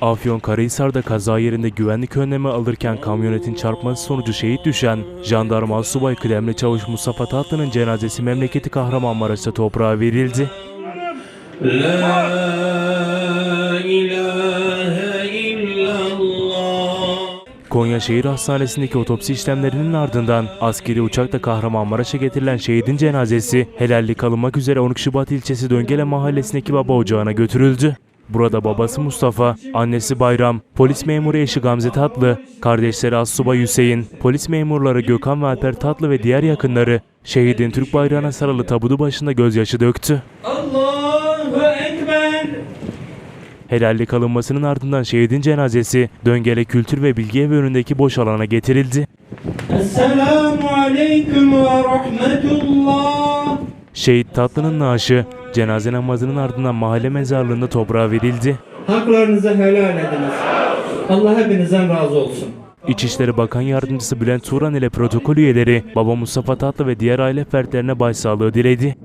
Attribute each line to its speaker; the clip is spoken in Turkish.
Speaker 1: Afyonkarahisar'da kaza yerinde güvenlik önlemi alırken kamyonetin çarpması sonucu şehit düşen Jandarma Subay Kıdemli Çavuş Mustafa Tatlı'nın cenazesi memleketi Kahramanmaraş'ta toprağa verildi.
Speaker 2: La ilahe.
Speaker 1: Konya Şehir Hastanesi'ndeki otopsi işlemlerinin ardından askeri uçakla Kahramanmaraş'a getirilen şehidin cenazesi helallik alınmak üzere 12 Şubat ilçesi Döngele mahallesindeki baba ocağına götürüldü. Burada babası Mustafa, annesi Bayram, polis memuru eşi Gamze Tatlı, kardeşleri Assubay Hüseyin, polis memurları Gökhan ve Alper Tatlı ve diğer yakınları şehidin Türk bayrağına sarılı tabudu başında gözyaşı döktü.
Speaker 2: Allahu Ekber!
Speaker 1: Helallik alınmasının ardından şehidin cenazesi Döngele Kültür ve Bilgi Evi önündeki boş alana getirildi.
Speaker 2: Esselamu Aleyküm ve Rahmetullah.
Speaker 1: Şehit Tatlı'nın naaşı cenaze namazının ardından mahalle mezarlığında toprağa verildi.
Speaker 2: Haklarınızı helal ediniz. Allah hepinizden razı olsun.
Speaker 1: İçişleri Bakan Yardımcısı Bülent Turan ile protokol üyeleri Baba Mustafa Tatlı ve diğer aile fertlerine başsağlığı diledi.